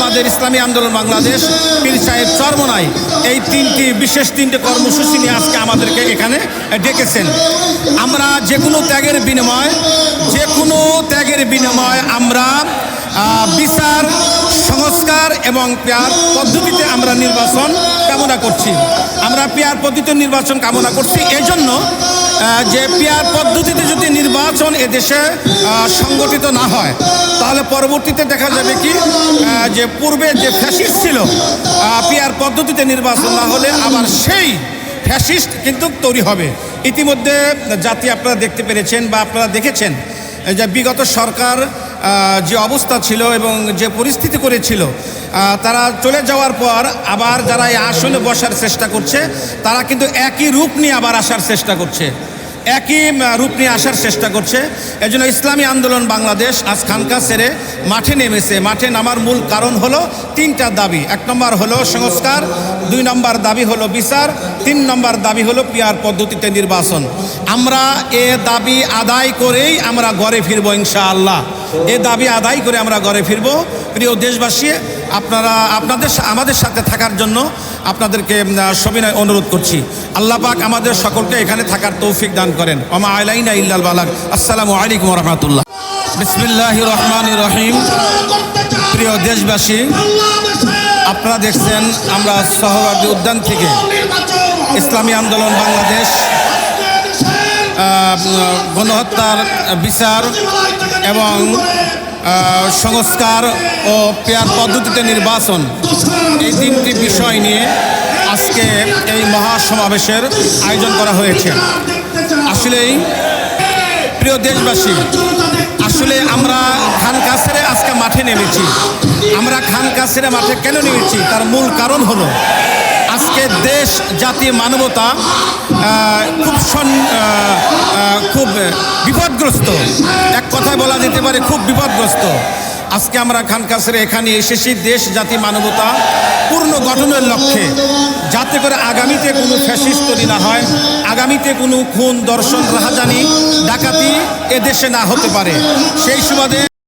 আমাদের ইসলামী আন্দোলন বাংলাদেশ পীর সাহেব চরমনাই এই তিনটি বিশেষ তিনটি কর্মসূচি নিয়ে আজকে আমাদেরকে এখানে ডেকেছেন। আমরা যে কোনো ত্যাগের বিনিময় যে কোনো ত্যাগের বিনিময় আমরা বিচার সংস্কার এবং পেয়ার পদ্ধতিতে আমরা নির্বাচন কামনা করছি। আমরা পেয়ার পদ্ধতিতে নির্বাচন কামনা করছি। এই জন্য আহ, যে পিয়ার পদ্ধতিতে যদি নির্বাচন এদেশে সংগঠিত না হয়, তাহলে পরবর্তীতে দেখা যাবে কি যে পূর্বে যে ফ্যাসিস্ট ছিল পিয়ার পদ্ধতিতে নির্বাচন না হলে আবার সেই ফ্যাসিস্ট কিন্তু তৈরি হবে। ইতিমধ্যে জাতি আপনারা দেখতে পেরেছেন বা আপনারা দেখেছেন যে বিগত সরকার যে অবস্থা ছিল এবং যে পরিস্থিতি করেছিল তারা চলে যাওয়ার পর আবার যারা এই বসার চেষ্টা করছে, তারা কিন্তু একই রূপ নিয়ে আবার আসার চেষ্টা করছে। একই রূপ নিয়ে আসার চেষ্টা করছে। এজন্য ইসলামী আন্দোলন বাংলাদেশ আজ খানকা ছেড়ে মাঠে নেমেছে। মাঠে নামার মূল কারণ হলো তিনটা দাবি। এক নম্বর হলো সংস্কার, দুই নম্বর দাবি হলো বিচার, তিন নম্বর দাবি হলো পিয়ার পদ্ধতিতে নির্বাচন। আমরা এ দাবি আদায় করেই আমরা ঘরে ফিরবো ইনশাআল্লাহ। এ দাবি আদায় করে আমরা ঘরে ফিরবো। প্রিয় দেশবাসী আপনারা, আপনাদের আমাদের সাথে থাকার জন্য আপনাদেরকে সবিনয় অনুরোধ করছি। আল্লাহ পাক আমাদের সকলকে এখানে থাকার তৌফিক দান করেন। ওমা আলাইনা ইল্লাল বালাক আসসালামু আলাইকুম রহমতুল্লাহ। বিসমিল্লাহ রহমান রহিম। প্রিয় দেশবাসী, আপনারা দেখছেন আমরা সহবাদী উদ্যান থেকে ইসলামী আন্দোলন বাংলাদেশ গণহত্যার বিচার এবং সংস্কার ও পেয়ার পদ্ধতিতে নির্বাচন। এই তিনটি বিষয় নিয়ে আজকে এই মহাসমাবেশের আয়োজন করা হয়েছে। আসলেই, প্রিয় দেশবাসী, আসলে আমরা খান কাছেরে আজকে মাঠে নেমেছি। আমরা খান কাছেরে মাঠে কেন নেমেছি? তার মূল কারণ হলো আজকে দেশ জাতি মানবতা খুব খুব বিপদগ্রস্ত। এক কথায় বলা যেতে পারে খুব বিপদগ্রস্ত। আজকে আমরা খান কাছেরে এখানে এসেছি দেশ জাতি মানবতা পূর্ণ গঠনের লক্ষ্যে। যাতে করে আগামীতে কোনো ফ্যাসিস্ট তৈরি না হয়, আগামীতে কোনো খুন, দর্শন, রাহাজানি, ডাকাতি এ দেশে না হতে পারে। সেই সুবাদে